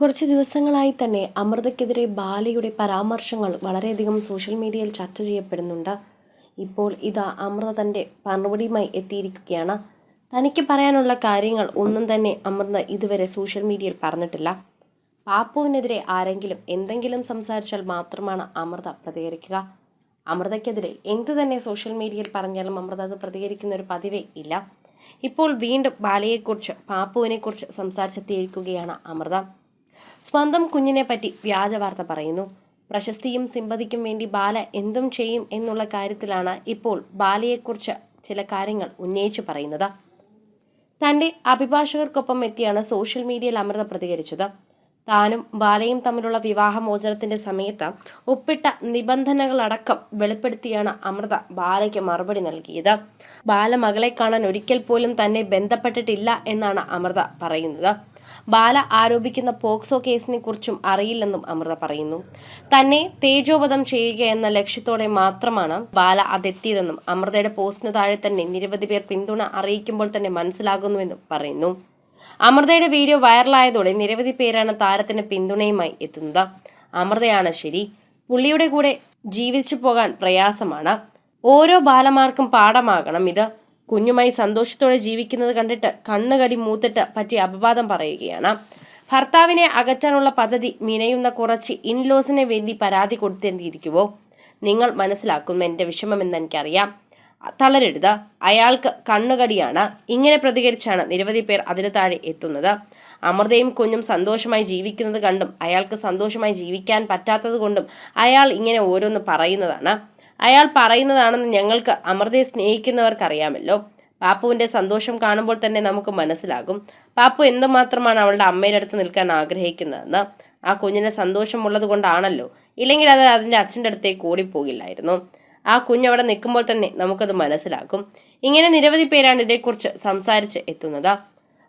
കുറച്ച് ദിവസങ്ങളായി തന്നെ അമൃതയ്ക്കെതിരെ ബാലയുടെ പരാമർശങ്ങൾ വളരെയധികം സോഷ്യൽ മീഡിയയിൽ ചർച്ച ചെയ്യപ്പെടുന്നുണ്ട്. ഇപ്പോൾ ഇതാ അമൃത തന്റെ മറുപടിയുമായി എത്തിയിരിക്കുകയാണ്. തനിക്ക് പറയാനുള്ള കാര്യങ്ങൾ ഒന്നും തന്നെ അമൃത ഇതുവരെ സോഷ്യൽ മീഡിയയിൽ പറഞ്ഞിട്ടില്ല. പാപ്പുവിനെതിരെ ആരെങ്കിലും എന്തെങ്കിലും സംസാരിച്ചാൽ മാത്രമാണ് അമൃത പ്രതികരിക്കുക. അമൃതയ്ക്കെതിരെ എന്ത് തന്നെ സോഷ്യൽ മീഡിയയിൽ പറഞ്ഞാലും അമൃത അത് പ്രതികരിക്കുന്ന ഒരു പതിവേ ഇല്ല. ഇപ്പോൾ വീണ്ടും ബാലയെക്കുറിച്ച് പാപ്പുവിനെക്കുറിച്ച് സംസാരിച്ചെത്തിയിരിക്കുകയാണ് അമൃത. സ്വന്തം കുഞ്ഞിനെ പറ്റി വ്യാജ വാർത്ത പറയുന്നു. പ്രശസ്തിയും സിമ്പതിക്കും വേണ്ടി ബാല എന്തും ചെയ്യും എന്നുള്ള കാര്യത്തിലാണ് ഇപ്പോൾ ബാലയെക്കുറിച്ച് ചില കാര്യങ്ങൾ ഉന്നയിച്ചു പറയുന്നത്. തന്റെ അഭിഭാഷകർക്കൊപ്പം എത്തിയാണ് സോഷ്യൽ മീഡിയയിൽ അമൃത പ്രതികരിച്ചത്. താനും ബാലയും തമ്മിലുള്ള വിവാഹമോചനത്തിന്റെ സമയത്ത് ഒപ്പിട്ട നിബന്ധനകളടക്കം വെളിപ്പെടുത്തിയാണ് അമൃത ബാലയ്ക്ക് മറുപടി നൽകിയത്. ബാല മകളെ കാണാൻ ഒരിക്കൽ പോലും തന്നെ ബന്ധപ്പെട്ടിട്ടില്ല എന്നാണ് അമൃത പറയുന്നത്. ബാല ആരോപിക്കുന്ന പോക്സോ കേസിനെ കുറിച്ചും അറിയില്ലെന്നും അമൃത പറയുന്നു. തന്നെ തേജോവധം ചെയ്യുക എന്ന ലക്ഷ്യത്തോടെ മാത്രമാണ് ബാല അതെത്തിയതെന്നും അമൃതയുടെ പോസ്റ്റിന് താഴെ തന്നെ നിരവധി പേർ പിന്തുണ അറിയിക്കുമ്പോൾ തന്നെ മനസ്സിലാകുന്നുവെന്നും പറയുന്നു. അമൃതയുടെ വീഡിയോ വൈറലായതോടെ നിരവധി പേരാണ് താരത്തിന് പിന്തുണയുമായി എത്തുന്നത്. അമൃതയാണ് ശരി. പുള്ളിയുടെ കൂടെ ജീവിച്ചു പോകാൻ പ്രയാസമാണ്. ഓരോ ബാലമാർക്കും പാഠമാകണം. ഇത് കുഞ്ഞുമായി സന്തോഷത്തോടെ ജീവിക്കുന്നത് കണ്ടിട്ട് കണ്ണുകടി മൂത്തിട്ട് പറ്റി അപവാദം പറയുകയാണ്. ഭർത്താവിനെ അകറ്റാനുള്ള പദ്ധതി മിനയുന്ന കുറച്ച് ഇൻലോസിനെ വേണ്ടി പരാതി കൊടുത്തേണ്ടിയിരിക്കുവോ നിങ്ങൾ മനസ്സിലാക്കും എന്റെ വിഷമമെന്ന് എനിക്കറിയാം. തളരരുത്. അയാൾക്ക് കണ്ണുകടിയാണ്. ഇങ്ങനെ പ്രതികരിച്ചാണ് നിരവധി പേർ അതിന് താഴെ എത്തുന്നത്. അമൃതയും കുഞ്ഞും സന്തോഷമായി ജീവിക്കുന്നത് കണ്ടും അയാൾക്ക് സന്തോഷമായി ജീവിക്കാൻ പറ്റാത്തത് കൊണ്ടും അയാൾ ഇങ്ങനെ ഓരോന്ന് പറയുന്നതാണ്. അയാൾ പറയുന്നതാണെന്ന് ഞങ്ങൾക്ക് അമൃതയെ സ്നേഹിക്കുന്നവർക്കറിയാമല്ലോ. പാപ്പുവിന്റെ സന്തോഷം കാണുമ്പോൾ തന്നെ നമുക്ക് മനസ്സിലാകും. പാപ്പു എന്തുമാത്രമാണ് അവളുടെ അമ്മയുടെ അടുത്ത് നിൽക്കാൻ ആഗ്രഹിക്കുന്നതെന്ന്. ആ കുഞ്ഞിന് സന്തോഷമുള്ളത് കൊണ്ടാണല്ലോ ഇല്ലെങ്കിൽ അത് അതിന്റെ അച്ഛന്റെ അടുത്തേക്ക് ഓടിപ്പോകില്ലായിരുന്നു. ആ കുഞ്ഞവിടെ നിൽക്കുമ്പോൾ തന്നെ നമുക്കത് മനസ്സിലാക്കും ഇങ്ങനെ നിരവധി പേരാണ് ഇതേക്കുറിച്ച് സംസാരിച്ച് എത്തുന്നത്.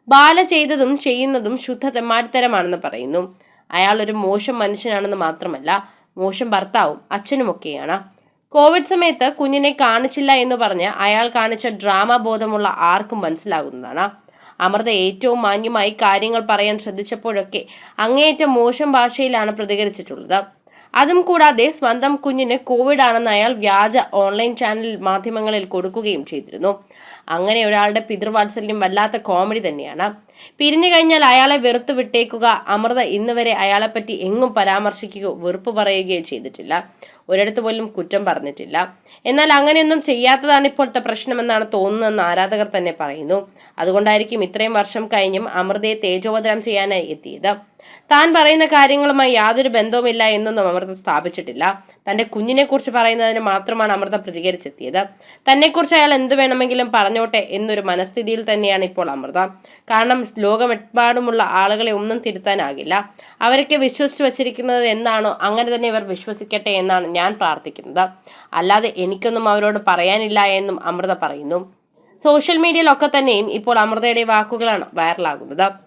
ബാല ചെയ്തതും ചെയ്യുന്നതും ശുദ്ധ തെമ്മാടിത്തരമാണെന്ന് പറയുന്നു. അയാൾ ഒരു മോശം മനുഷ്യനാണെന്ന് മാത്രമല്ല മോശം ഭർത്താവും അച്ഛനുമൊക്കെയാണ്. കോവിഡ് സമയത്ത് കുഞ്ഞിനെ കാണിച്ചില്ല എന്ന് പറഞ്ഞ് അയാൾ കാണിച്ച ഡ്രാമ ബോധമുള്ള ആർക്കും മനസ്സിലാകുന്നതാണ്. അമൃത ഏറ്റവും മാന്യമായി കാര്യങ്ങൾ പറയാൻ ശ്രദ്ധിച്ചപ്പോഴൊക്കെ അങ്ങേയറ്റം മോശം ഭാഷയിലാണ് പ്രതികരിച്ചിട്ടുള്ളത്. അതും കൂടാതെ സ്വന്തം കുഞ്ഞിന് കോവിഡ് ആണെന്ന് അയാൾ വ്യാജ ഓൺലൈൻ ചാനൽ മാധ്യമങ്ങളിൽ കൊടുക്കുകയും ചെയ്തിരുന്നു. അങ്ങനെ ഒരാളുടെ പിതൃവാത്സല്യം വല്ലാത്ത കോമഡി തന്നെയാണ്. പിരിഞ്ഞു കഴിഞ്ഞാൽ അയാളെ വെറുത്തു വിട്ടേക്കുക അമൃത ഇന്ന് വരെ അയാളെപ്പറ്റി എങ്ങും പരാമർശിക്കുകയോ വെറുപ്പ് പറയുകയോ ചെയ്തിട്ടില്ല. ഒരിടത്ത് പോലും കുറ്റം പറഞ്ഞിട്ടില്ല. എന്നാൽ അങ്ങനെയൊന്നും ചെയ്യാത്തതാണ് ഇപ്പോഴത്തെ പ്രശ്നമെന്നാണ് തോന്നുന്നതെന്ന് ആരാധകർ തന്നെ പറയുന്നു. അതുകൊണ്ടായിരിക്കും ഇത്രയും വർഷം കഴിഞ്ഞും അമൃതയെ തേജോവധനം ചെയ്യാനായി എത്തിയത്. താൻ പറയുന്ന കാര്യങ്ങളുമായി യാതൊരു ബന്ധവുമില്ല എന്നൊന്നും അമൃത സ്ഥാപിച്ചിട്ടില്ല. തന്റെ കുഞ്ഞിനെക്കുറിച്ച് പറയുന്നതിന് മാത്രമാണ് അമൃത പ്രതികരിച്ചെത്തിയത്. തന്നെക്കുറിച്ച് അയാൾ എന്ത് വേണമെങ്കിലും പറഞ്ഞോട്ടെ എന്നൊരു മനസ്ഥിതിയിൽ തന്നെയാണ് ഇപ്പോൾ അമൃത. കാരണം ലോകമെമ്പാടുമുള്ള ആളുകളെ ഒന്നും തിരുത്താനാകില്ല. അവരൊക്കെ വിശ്വസിച്ച് വച്ചിരിക്കുന്നത് എന്താണോ അങ്ങനെ തന്നെ ഇവർ വിശ്വസിക്കട്ടെ എന്നാണ് ഞാൻ പ്രാർത്ഥിക്കുന്നത്. അല്ലാതെ എനിക്കൊന്നും അവരോട് പറയാനില്ല എന്നും അമൃത പറയുന്നു. സോഷ്യൽ മീഡിയയിലൊക്കെ തന്നെയും ഇപ്പോൾ അമൃതയുടെ വാക്കുകളാണ് വൈറലാകുന്നത്.